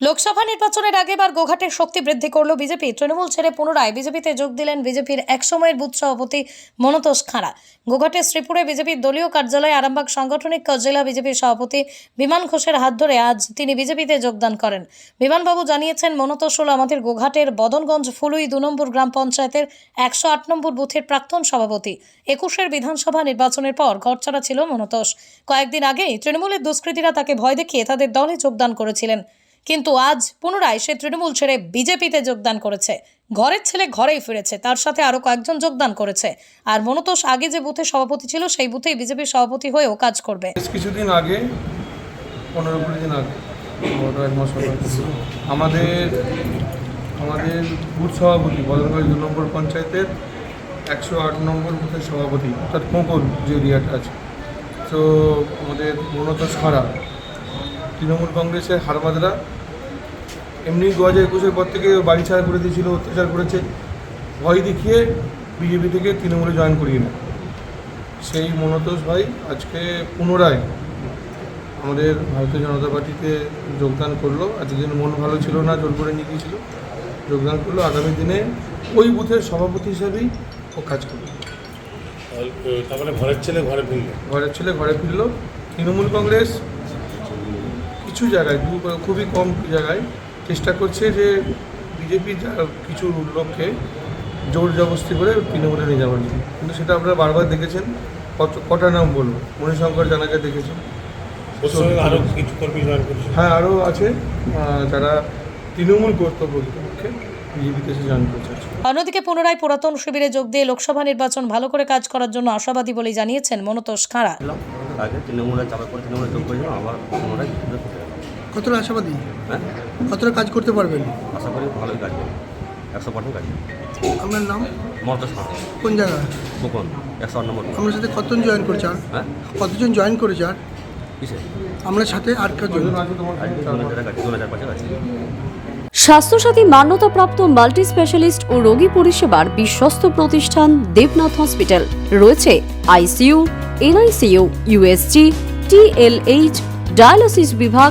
লোকসভা নির্বাচনের আগেবার গোঘাটের শক্তি বৃদ্ধি করল বিজেপি। তৃণমূল ছেড়ে পুনরায় বিজেপিতে যোগ দিলেন বিজেপির একসময়ের বুথ সভাপতি মনতোষ খাঁড়া। গোঘাটের শ্রীপুরে বিজেপির দলীয় কার্যালয়ে আরামবাগ সাংগঠনিক জেলা বিজেপির সভাপতি বিমান ঘোষের হাত ধরে আজ তিনি বিজেপিতে যোগদান করেন। বিমানবাবু জানিয়েছেন, মনতোষ হল আমাদের গোঘাটের বদনগঞ্জ ফুলুই দু নম্বর গ্রাম পঞ্চায়েতের একশো আট নম্বর বুথের প্রাক্তন সভাপতি। একুশের বিধানসভা নির্বাচনের পর ঘরছাড়া ছিল মনতোষ। কয়েকদিন আগেই তৃণমূলের দুষ্কৃতীরা তাকে ভয় দেখিয়ে তাদের দলে যোগদান করেছিলেন। কিন্তু আজ পুনরায় সে তৃণমূল ছেড়ে বিজেপিতে যোগদান করেছে। ঘরের ছেলে ঘরেই ফিরেছে, তার সাথে আরও কয়েকজন যোগদান করেছে। আর মনতোষ আগে যে বুথে সভাপতি ছিল, সেই বুথেই বিজেপির সভাপতি হয়েও কাজ করবে। কিছুদিন আগে, পনেরো কুড়ি দিন আগে আমাদের আমাদের বুথ সভাপতি, বদলগঞ্জ দু নম্বর পঞ্চায়েতের একশো আট নম্বর বুথের সভাপতি, অর্থাৎ কোঁকল যে এরিয়াটা আছে। তো আমাদের মনতোষ খাড়া, তৃণমূল কংগ্রেসের হারবাদরা এমনি দু হাজার একুশের পর থেকে বাড়ি ছাড়া করে দিয়েছিল অত্যাচার করেছে। ভয় দেখিয়ে বিজেপি থেকে তৃণমূলে জয়েন করিয়ে নেয়। সেই মনতোষ ভাই আজকে পুনরায় আমাদের ভারতীয় জনতা পার্টিতে যোগদান করল। আজকে দিন মন ভালো ছিল না জোর করে নিয়ে গিয়েছিল। যোগদান করল। আগামী দিনে ওই বুথের সভাপতি হিসেবেই ও কাজ করবে। তার মানে ঘরের ছেলে ঘরে ফিরলে। ঘরের ছেলে ঘরে ফিরলো। তৃণমূল কংগ্রেস কিছু জায়গায় খুবই কম জায়গায়। চেষ্টা করছে যে বিজেপি কিছু লোককে জোর জবস্তি করে তৃণমূলে নিয়ে যাওয়ার জন্য। কিন্তু সেটা আপনারা বারবার দেখেছেন কত কটা নাম বলব মণিশঙ্কর জানাকে দেখেছেন। হ্যাঁ আরও আছে যারা তৃণমূল কর্তব্য পক্ষে বিজেপিতে জয়েন করছে অন্যদিকে পুনরায় পুরাতন শিবিরে যোগ দিয়ে লোকসভা নির্বাচন ভালো করে কাজ করার জন্য আশাবাদী বলে জানিয়েছেন মনতোষ খাঁড়া। আগে তৃণমূলে চাপা করে তৃণমূলে যোগ করেছিলাম আবার পুনরায় কতটা আশাবাদী? হ্যাঁ। কতটা কাজ করতে পারবেন? আশা করি ভালোই কাজ একশো পার্সেন্ট কাজ আপনার নাম? কোন জায়গা? বকন একশো আট নম্বর আপনার সাথে কতজন জয়েন করেছে আর? হ্যাঁ। কতজন জয়েন করেছে আর? কিসে? আপনার সাথে আর কজন হাজার কাছে হাজার স্বাস্থ্যসাথী মান্যতাপ্রাপ্ত মাল্টি স্পেশালিস্ট ও রোগী পরিষেবার বিশ্বস্ত প্রতিষ্ঠান দেবনাথ হসপিটাল। রয়েছে ICU NICU USG TLH dialysis বিভাগ